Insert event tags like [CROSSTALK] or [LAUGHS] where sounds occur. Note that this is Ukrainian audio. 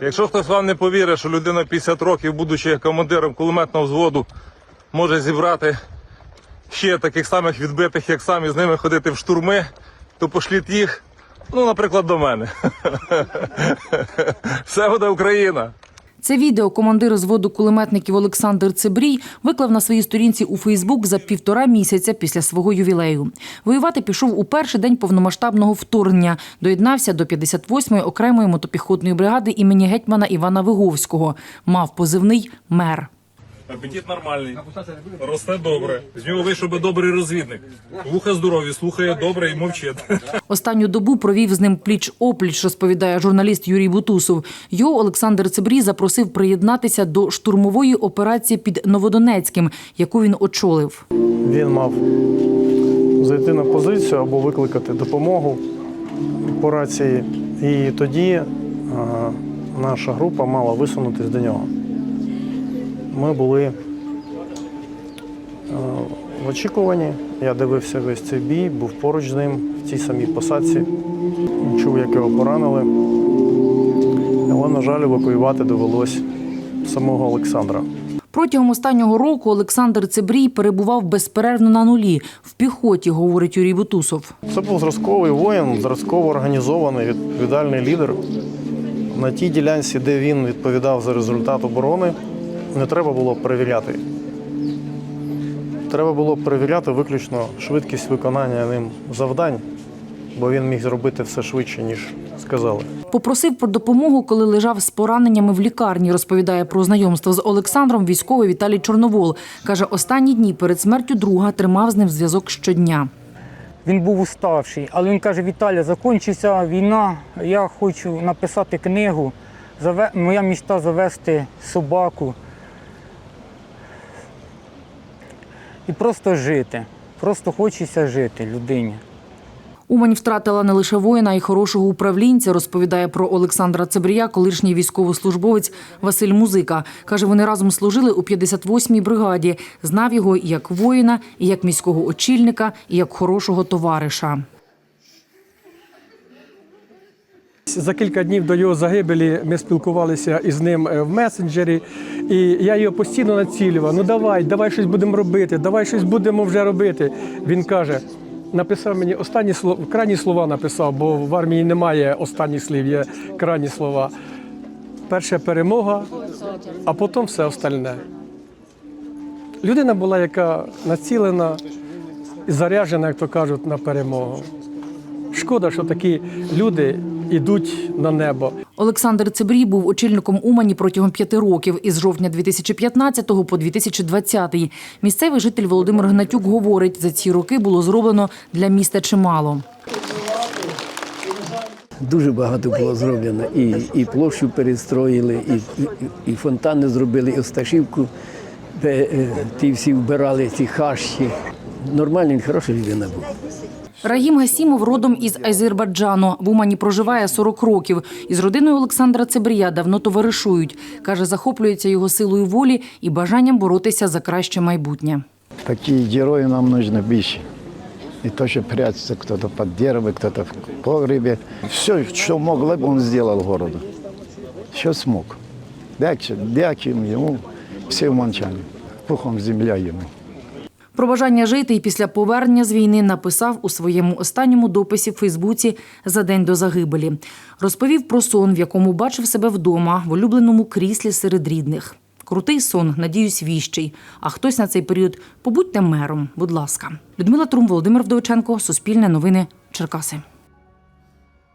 Якщо хтось вам не повірить, що людина 50 років, будучи командиром кулеметного взводу, може зібрати ще таких самих відбитих, як сам, і з ними ходити в штурми, то пошліть їх, ну, наприклад, до мене. [LAUGHS] Все буде Україна. Це відео командир зводу кулеметників Олександр Цибрій виклав на своїй сторінці у Фейсбук за півтора місяця після свого ювілею. Воювати пішов у перший день повномасштабного вторгнення. Доєднався до 58-ї окремої мотопіхотної бригади імені гетьмана Івана Виговського. Мав позивний мер. Апетит нормальний, росте добре. З нього вийшов би добрий розвідник. Вуха здорові, слухає добре і мовчить. [LAUGHS] Останню добу провів з ним пліч опліч, розповідає журналіст Юрій Бутусов. Його Олександр Цибрій запросив приєднатися до штурмової операції під Новодонецьким, яку він очолив. Він мав зайти на позицію або викликати допомогу по рації. І тоді наша група мала висунутись до нього. Ми були е, в очікуванні. Я дивився весь цей бій, був поруч з ним в цій самій посадці. Чув, як його поранили. Але, на жаль, евакуювати довелось самого Олександра. Протягом останнього року Олександр Цибрій перебував безперервно на нулі в піхоті, говорить Юрій Бутусов. Це був зразковий воїн, зразково організований, відповідальний лідер. На тій ділянці, де він відповідав за результат оборони, не треба було перевіряти. Треба було перевіряти виключно швидкість виконання ним завдань, бо він міг зробити все швидше, ніж сказали. Попросив про допомогу, коли лежав з пораненнями в лікарні. Розповідає про знайомство з Олександром військовий Віталій Чорновол. Каже, останні дні перед смертю друга тримав з ним зв'язок щодня. Він був уставший, але він каже: Віталя, закінчиться війна. Я хочу написати книгу. Заве... Моя мечта завести собаку. І просто жити. Просто хочеться жити людині. Умань втратила не лише воїна, й хорошого управлінця, розповідає про Олександра Цебрія, колишній військовослужбовець Василь Музика. Каже, вони разом служили у 58-й бригаді. Знав його і як воїна, і як міського очільника, і як хорошого товариша. За кілька днів до його загибелі ми спілкувалися із ним е, в месенджері, і я його постійно націлював. Ну давай, давай щось будемо робити, давай щось будемо вже робити. Він каже, написав мені останні слова, крайні слова написав, бо в армії немає останніх слів, є крайні слова. Перша перемога, а потім все остальне. Людина була, яка націлена і заряджена, як то кажуть, на перемогу. Шкода, що такі люди йдуть на небо. Олександр Цибрій був очільником Умані протягом п'яти років із жовтня 2015 по 2020. Місцевий житель Володимир Гнатюк говорить, за ці роки було зроблено для міста чимало. Дуже багато було зроблено. І, і площу перестроїли, і, і, і фонтани зробили, і Осташівку, де е, ті всі вбирали ці хащі. Нормальний, хороший людина був. Рагім Гасімов родом із Азербайджану. В Умані проживає 40 років. Із родиною Олександра Цибрія давно товаришують. Каже, захоплюється його силою волі і бажанням боротися за краще майбутнє. Такие герои нам нужны більше. И то, что прячется кто-то под деревом, кто-то в погребе. Все, что могло бы, он сделал городу. Все смог. Дякую, йому, всім уманчанам. Пухом земля йому. Про бажання жити і після повернення з війни написав у своєму останньому дописі в Фейсбуці за день до загибелі. Розповів про сон, в якому бачив себе вдома в улюбленому кріслі серед рідних. Крутий сон, надіюсь, віщий. А хтось на цей період побудьте мером, будь ласка. Людмила Трум, Володимир Вдовиченко, Суспільне новини, Черкаси.